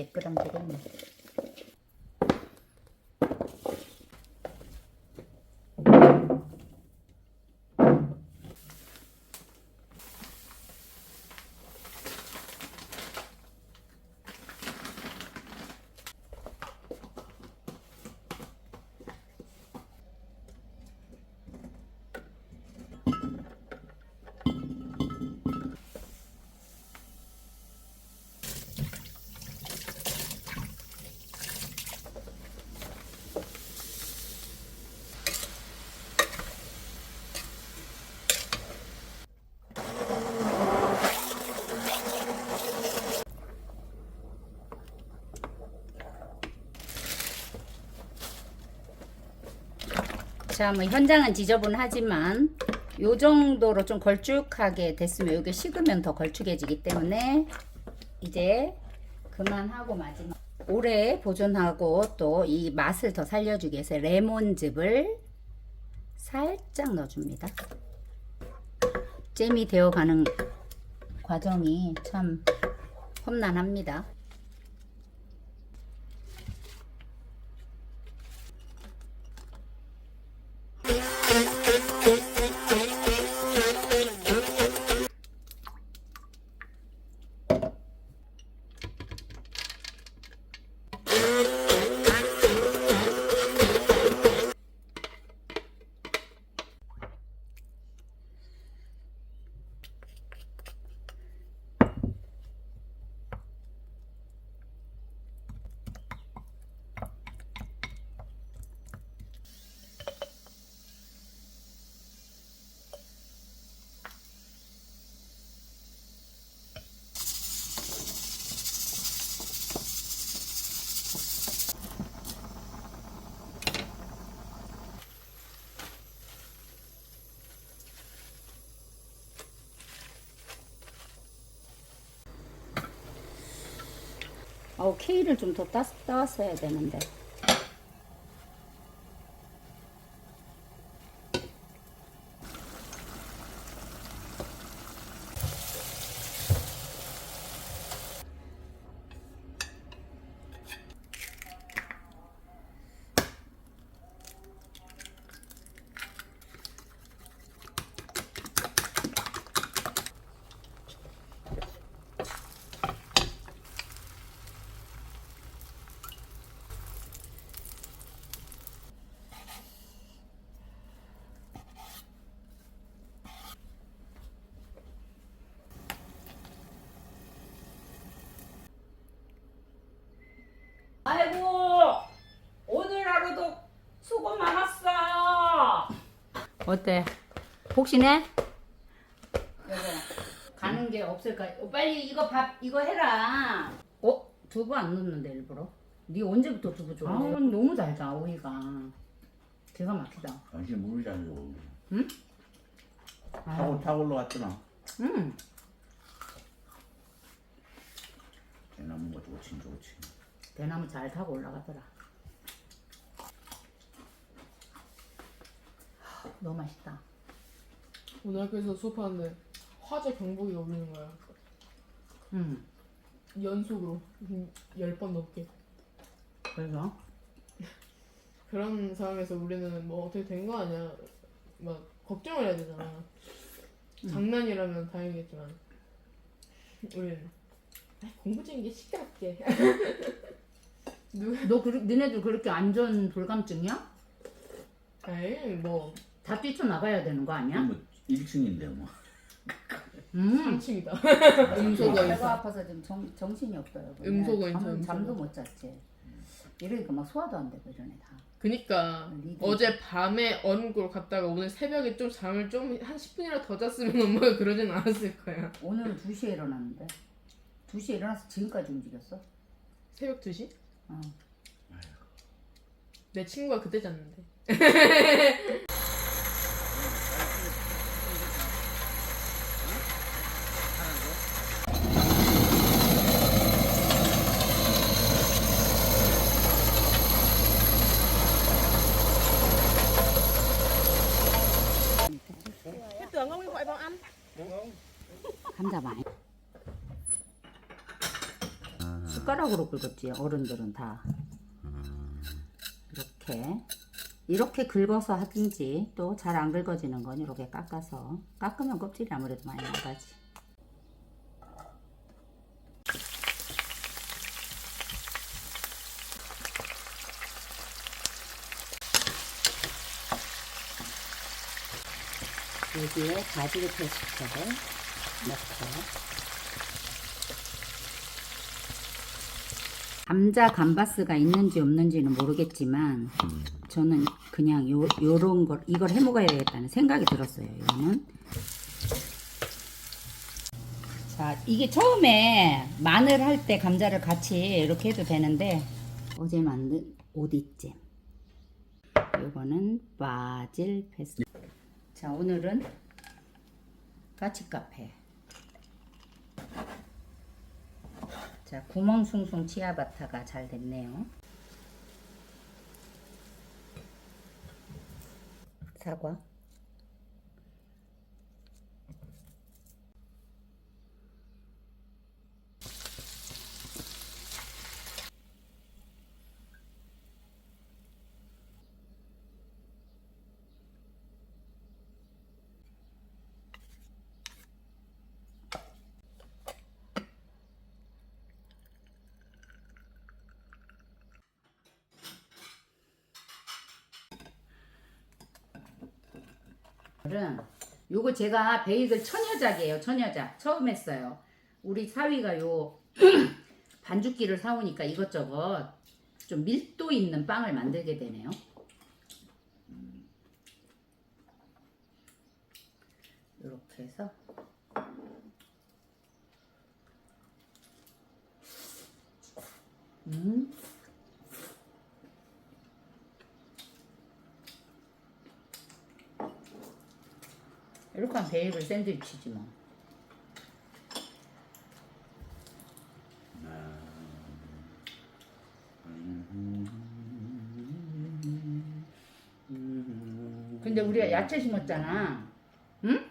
매끄럼 되겠네. 자, 뭐 현장은 지저분하지만 요 정도로 좀 걸쭉하게 됐으면 이게 식으면 더 걸쭉해지기 때문에 이제 그만하고 마지막 오래 보존하고 또 이 맛을 더 살려주기 위해서 레몬즙을 살짝 넣어줍니다. 잼이 되어가는 과정이 참 험난합니다. 어, 케이를 좀 더 따왔어야 되는데. 아이고 오늘 하루도 수고 많았어. 어때? 혹시네? 가는 게 없을까? 어, 빨리 이거 밥 이거 해라. 어? 두부 안 넣는데 일부러? 네 언제부터 두부 좋아해? 아, 너무 달다 오이가. 기가 막히다. 당신 잘 먹어. 응? 타고 타고 올라갔잖아. 응. 대나무가 좋지 좋지. 대나무 잘 타고 올라가더라. 너무 맛있다. 오늘 학교에서 수업하는데 화재 경보기가 울리는 거야. 응. 연속으로 열 번 넘게. 그래서 그런 상황에서 우리는 뭐 어떻게 된 거 아니야? 막 걱정을 해야 되잖아. 장난이라면 다행이겠지만 우리는 아이, 공부쟁이 게 시끄럽게. 누가 너 그, 니네들 그렇게 안전 불감증이야? 에이 뭐 다 뛰쳐나가야 되는 거 아니야? 뭐 1층인데 뭐. 음. 3층이다. 배가 음소거 있어. 아파서 지금 정, 정신이 없어요. 음소거 잠, 있어, 음소거. 잠도 못 잤지. 이러니까 막 소화도 안 되고 이러네 다. 그니까 리듬. 어제 밤에 언골 갔다가 오늘 새벽에 좀 잠을 좀 한 10분이라도 더 잤으면 엄마가 그러진 않았을 거야. 오늘 2시에 일어났는데 2시에 일어나서 지금까지 움직였어. 새벽 2시? 어. 내 친구가 그때 잤는데. 감자 많이. 숟가락 숟가락으로 긁었지 어른들은 다. 이렇게. 이렇게 긁어서 하든지 또 잘 안 긁어지는 건 이렇게 깎아서. 깎으면 껍질이 아무래도 많이 나가지 여기에 바질 페스토를 넣고. 감자 감바스가 있는지 없는지는 모르겠지만 저는 그냥 요, 요런 걸 이걸 해 먹어야 되겠다는 생각이 들었어요 이거는. 자 이게 처음에 마늘 할 때 감자를 같이 이렇게 해도 되는데 어제 만든 오디잼. 요거는 바질 페스토 자 오늘은 까치 카페. 자 구멍숭숭 치아바타가 잘 됐네요. 사과 오늘은 요거 제가 베이글 처녀작이에요. 처녀작. 처음 했어요. 우리 사위가 요 반죽기를 사오니까 이것저것 좀 밀도 있는 빵을 만들게 되네요 이렇게 해서 음 이렇게 하면 베이글 샌드위치지 뭐 근데 우리가 야채 심었잖아. 응?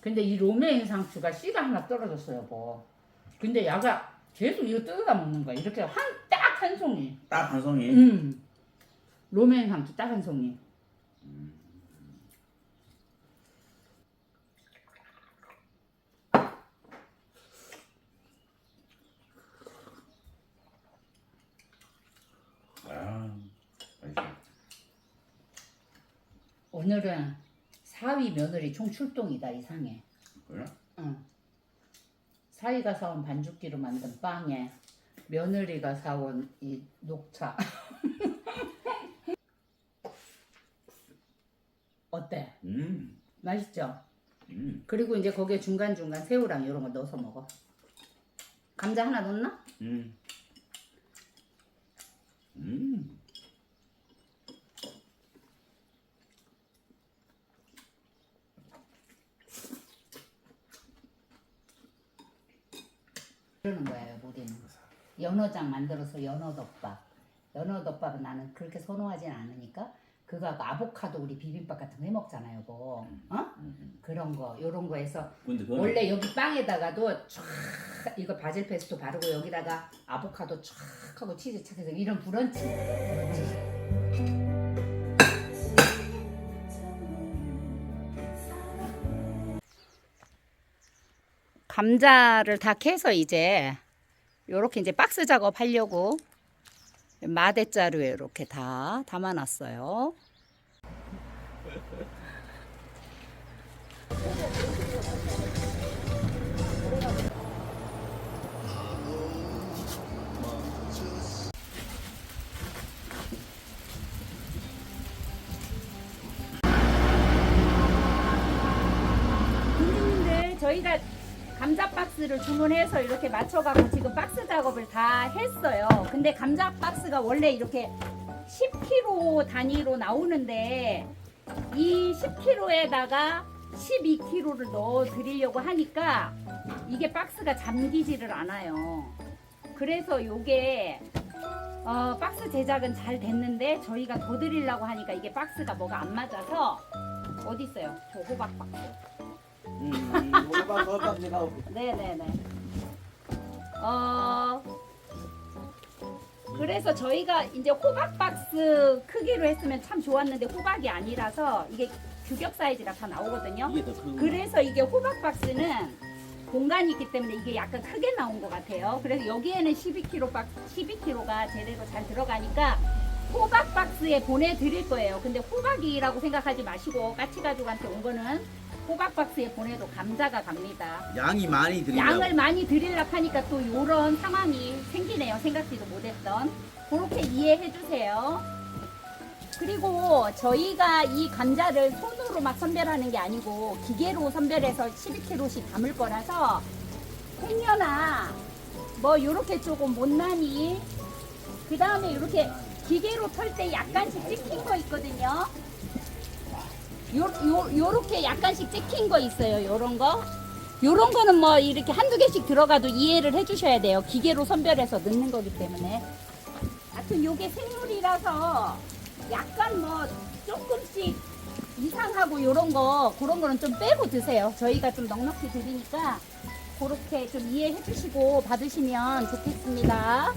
근데 이 로메인 상추가 씨가 하나 떨어졌어요, 뭐. 근데 야가 계속 이거 뜯어다 먹는 거야. 이렇게 한, 딱 한 송이. 딱 한 송이. 음. 로메인 상추 딱 한 송이. 아, 오늘은 사위 며느리 총 출동이다, 이상해. 그래? 응. 사위가 사온 반죽기로 만든 빵에 며느리가 사온 이 녹차. 어때? 음, 맛있죠? 음, 그리고 이제 거기에 중간중간 새우랑 이런 거 넣어서 먹어. 감자 하나 넣나? 음. 음. 그러는 거예요, 모디는. 연어장 만들어서 연어덮밥. 연어덮밥은 나는 그렇게 선호하진 않으니까 그거하고 아보카도 우리 비빔밥 같은 거 해 먹잖아요, 뭐. 어? 그런 거, 요런 거 해서 근데 원래 여기 빵에다가도 쫙 이거 바질 페스토 바르고 여기다가 아보카도 쫙 하고 치즈 착해서 이런 브런치. 감자를 다 캐서 이제 요렇게 이제 박스 작업하려고 마대자루에 이렇게 다 담아놨어요. 저희가 박스를 주문해서 이렇게 맞춰갖고 지금 박스 작업을 다 했어요. 근데 감자 박스가 원래 이렇게 10kg 단위로 나오는데 이 10kg에다가 12kg를 넣어 드리려고 하니까 이게 박스가 잠기지를 않아요. 그래서 요게 어, 박스 제작은 잘 됐는데 저희가 더 드리려고 하니까 이게 박스가 뭐가 안 맞아서 어디 있어요? 저 호박 박스. 네네네. 어 그래서 저희가 이제 호박 박스 크기로 했으면 참 좋았는데 호박이 아니라서 이게 규격 사이즈가 다 나오거든요. 이게 더 크고. 그래서 이게 호박 박스는 공간이 있기 때문에 이게 약간 크게 나온 것 같아요. 그래서 여기에는 12kg 박 12kg가 제대로 잘 들어가니까 호박 박스에 보내드릴 거예요. 근데 호박이라고 생각하지 마시고 까치 가족한테 온 거는 호박 박스에 보내도 감자가 갑니다. 양이 많이 드리려고 양을 많이 드리려고 하니까 또 이런 상황이 생기네요. 생각지도 못했던. 그렇게 이해해 주세요. 그리고 저희가 이 감자를 손으로 막 선별하는 게 아니고 기계로 선별해서 12kg씩 담을 거라서 생녀나 뭐 요렇게 조금 못나니 그 다음에 이렇게 기계로 털 때 약간씩 찍힌 거 있거든요. 요, 요, 요렇게 약간씩 찍힌 거 있어요. 요런 거. 요런 거는 뭐 이렇게 한두 개씩 들어가도 이해를 해주셔야 돼요. 기계로 선별해서 넣는 거기 때문에. 하여튼 요게 생물이라서 약간 뭐 조금씩 이상하고 요런 거, 그런 거는 좀 빼고 드세요. 저희가 좀 넉넉히 드리니까 그렇게 좀 이해해 주시고 받으시면 좋겠습니다.